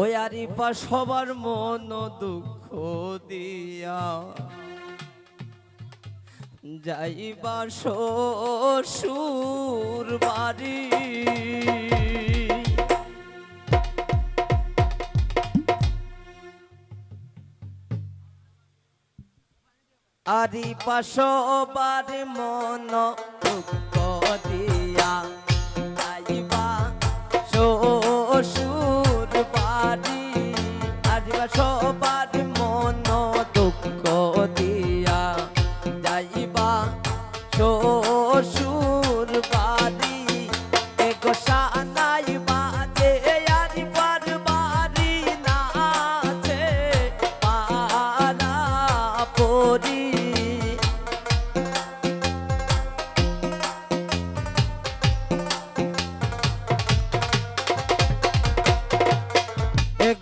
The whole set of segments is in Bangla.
ওই আরিপা সবার মন দুঃখ দিয়া। যাইবা শ্বশুর বাড়ি। আরি পাশবার মন দুঃখ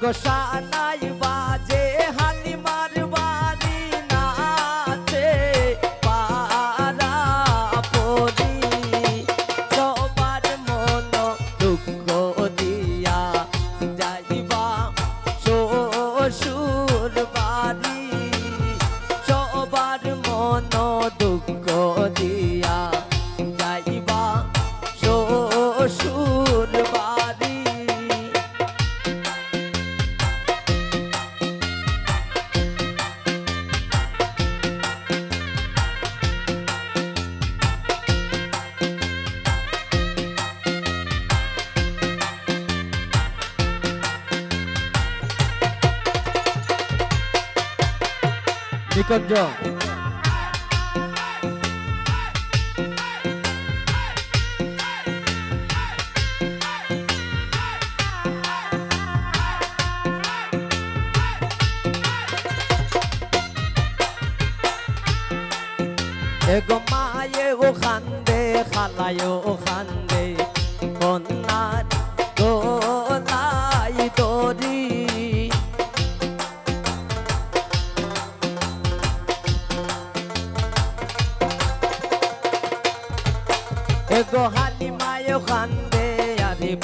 গোসানা નીકળજો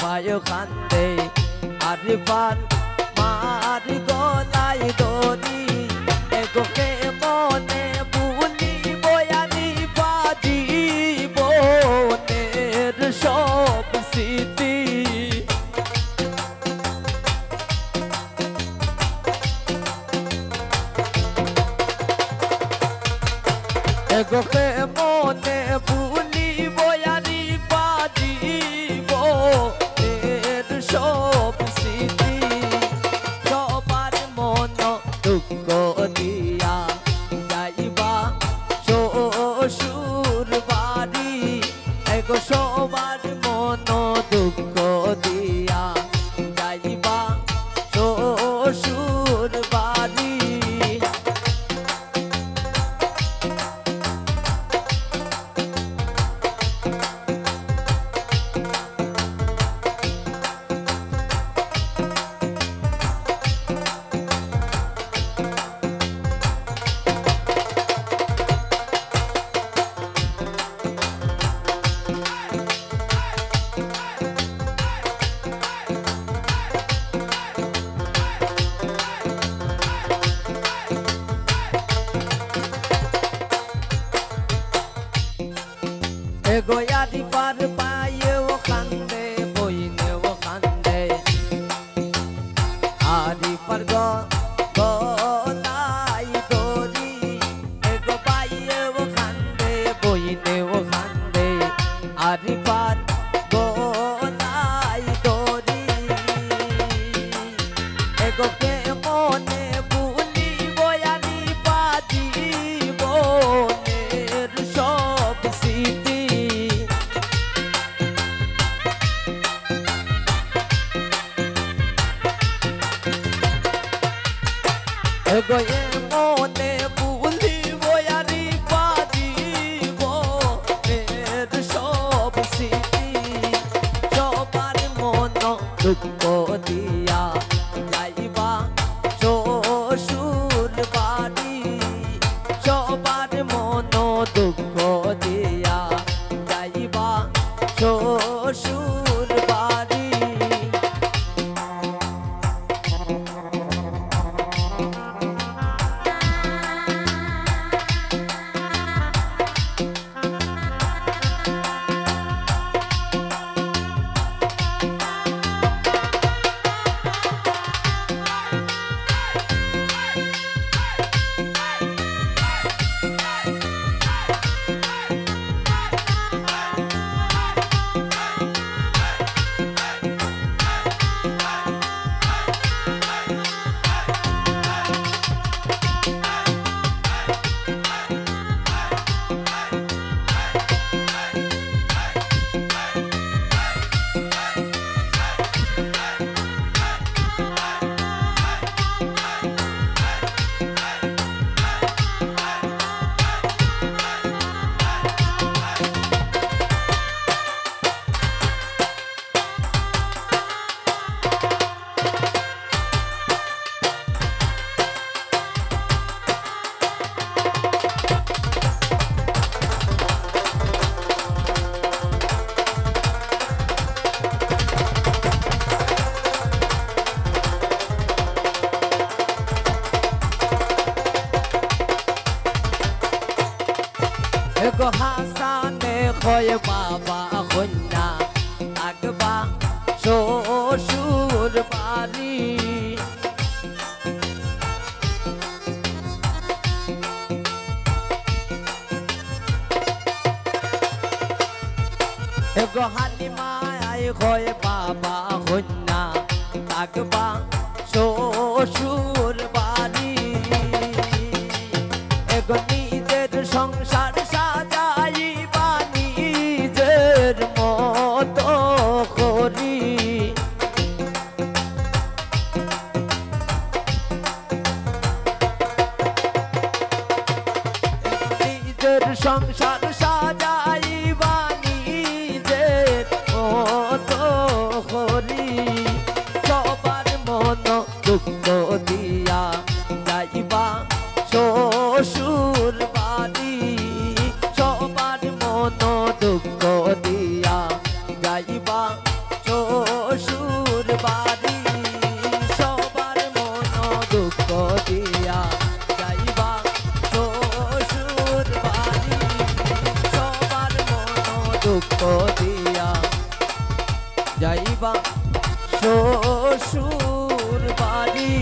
পায় কান্দে আরিফার মার গলায় দরি এগোকে মনে বুলি বয়ানি বাজি বনের সব স্মৃতি? এগোকে আবার পায়েও কান্দে, বইনেও কান্দে। আরি পার গ তাই দরি এগো পায়েও কান্দে, বইনেও কান্দে। আরি পার going. হয় বাবা কন্যা থাকবা শ্বশুর বাড়ি এগো হালিমায় হয় বাবা কন্যা থাকবা শ্বশুর নিজের সংসার সাজাইবা দুঃখ দিয়া যাইবা শ্বশুর বাড়ি।